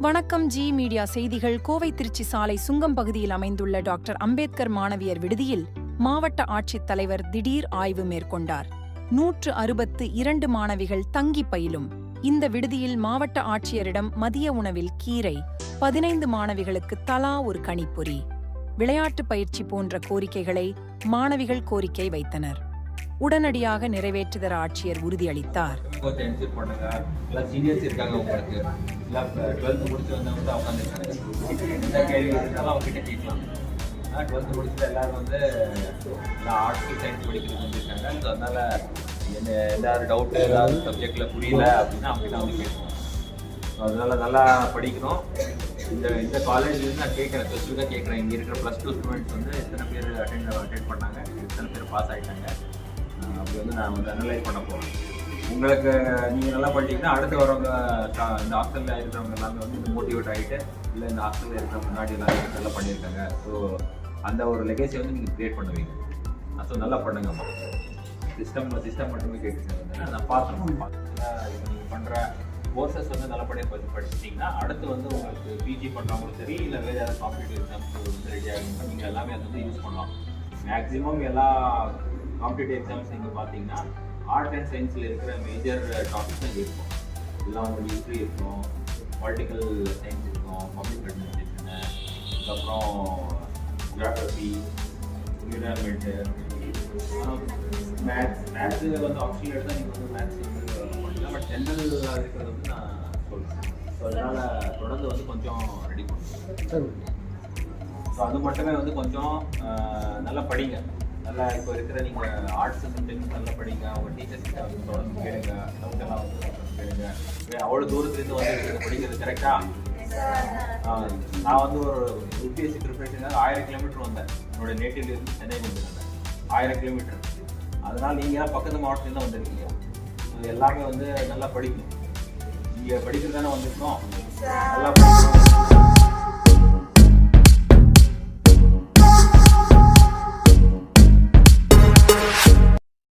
வணக்கம் G media செய்திகள். கோவை திருச்சி சாலை சுங்கம் பகுதியில் அமைந்துள்ள டாக்டர் அம்பேத்கர் மாணவியர் விடுதியில் மாவட்ட ஆட்சித் தலைவர் திடீர் ஆய்வு மேற்கொண்டார். நூற்று அறுபத்து இரண்டு மாணவிகள் தங்கி பயிலும். இந்த விடுதியில் மாவட்ட ஆட்சியரிடம் மதிய உணவில் கீரை பதினைந்து மாணவிகளுக்கு தலா ஒரு கணிப்பொறி. விளையாட்டு பயிற்சி போன்ற கோரிக்கைகளை மாணவிகள் கோரிக்கை வைத்தனர். உடனடியாக நிறைவேற்றுதர் ஆட்சியர் உறுதியளித்தார். கொஞ்சம் என்ஜாய் இருக்காங்க உங்களுக்கு. எல்லாம் டுவெல்த் வந்தவங்க உட்காந்துருக்காங்க எந்த கேள்வி இருந்தாலும் அவங்க கிட்ட கேட்கலாம். முடிச்சுட்டு எல்லாரும் வந்து எல்லாம் ஆர்ட்ஸ் சயின்ஸ் படிக்கிறது வந்துருக்காங்க. ஸோ அதனால் என்ன ஏதாவது டவுட்டு ஏதாவது சப்ஜெக்ட்ல புரியல அப்படின்னா அவங்க கிட்ட வந்து கேட்கலாம். ஸோ அதனால் நல்லா படிக்கணும். இந்த இந்த காலேஜ்லேருந்து நான் கேட்குறேன். ஸ்பெசிஃபிக்காக கேட்குறேன். இங்கே இருக்கிற ப்ளஸ் டூ ஸ்டூடெண்ட்ஸ் வந்து எத்தனை பேர் அட்டெண்ட் அட்டெண்ட் பண்ணாங்க. எத்தனை பேர் பாஸ் ஆகிட்டாங்க வந்து நான் வந்து அனலைஸ் பண்ண போகிறேன் உங்களுக்கு நீங்கள் நல்லா படிச்சீங்கன்னா அடுத்து வரவங்க இந்த ஹாஸ்டலில் இருக்கிறவங்க எல்லாமே வந்து இந்த மோட்டிவேட் ஆகிட்டு இல்லை இந்த ஹாஸ்டலில் இருக்கிற முன்னாடி எல்லாரும் நல்லா பண்ணியிருக்காங்க. ஸோ அந்த ஒரு லெகேசி வந்து நீங்கள் க்ரியேட் பண்ணுவீங்க. ஸோ நல்லா பண்ணுங்க சிஸ்டம் சிஸ்டம் மட்டுமே கேட்டு நான் பார்த்தேன் நீங்கள் பண்ணுற கோர்சஸ் வந்து நல்லபடியாக படி படிச்சிட்டிங்கன்னா அடுத்து வந்து உங்களுக்கு பிஜி பண்ணுறவங்களும் சரி இல்லை வேறு ஏதாவது காம்படிட்டிவ் எக்ஸாம்ஸ் வந்து ரெடி ஆகுங்க நீங்கள் எல்லாமே அதை வந்து யூஸ் பண்ணலாம். மேக்ஸிமம் எல்லா காம்படிட்டிவ் எக்ஸாம்ஸ் நீங்கள் பார்த்தீங்கன்னா ஆர்ட் அண்ட் சயின்ஸில் இருக்கிற மேஜர் டாபிக்ஸ் அங்கே இருக்கும். எல்லாம் உங்களுக்கு ஹிஸ்ட்ரி இருக்கும் பொலிட்டிக்கல் சயின்ஸ் இருக்கும் பப்ளிக் அட்மினிஸ்ட்ரேஷனு அதுக்கப்புறம் ஜியாகிரபி என்விரான்மெண்ட்டு மேத்ஸ் மேத்ஸ் வந்து ஆப்ஷன் எடுத்தால் நீங்கள் வந்து மேத்ஸ் வந்து பண்ணலாம் பட் ஜென்ரல் இருக்கிறது வந்து நான் சொல்கிறேன் ஸோ அதனால் தொடர்ந்து வந்து கொஞ்சம் ரெடி பண்ணுவோம் ஸோ அது மட்டுமே வந்து கொஞ்சம் நல்லா படிங்க. நல்லா இப்போ இருக்கிற நீங்கள் ஆர்ட்ஸ் சப்ஜெக்ட் நல்லா படிங்க. அவங்க டீச்சர்ஸ் வந்து தொடர்ந்து கேளுங்க. டவுட் எல்லாம் வந்து தொடர்ந்து கேளுங்க. அவ்வளோ தூரத்துலேருந்து வந்து படிக்கிறது கரெக்டாக நான் வந்து ஒரு யூபிஎஸ்சி ப்ரிப்பரேஷனுக்காக ஆயிரம் கிலோமீட்டர் வந்தேன். என்னோட நேட்டிவ்லேருந்து சென்னை வந்திருந்தேன். ஆயிரம் கிலோமீட்டர். அதனால் நீங்கள் பக்கத்து மாவட்டத்துலேருந்து வந்திருக்கீங்க. இது எல்லாமே வந்து நல்லா படிக்கணும். நீங்கள் படிக்கிறது தானே வந்திருக்கோம். நல்லா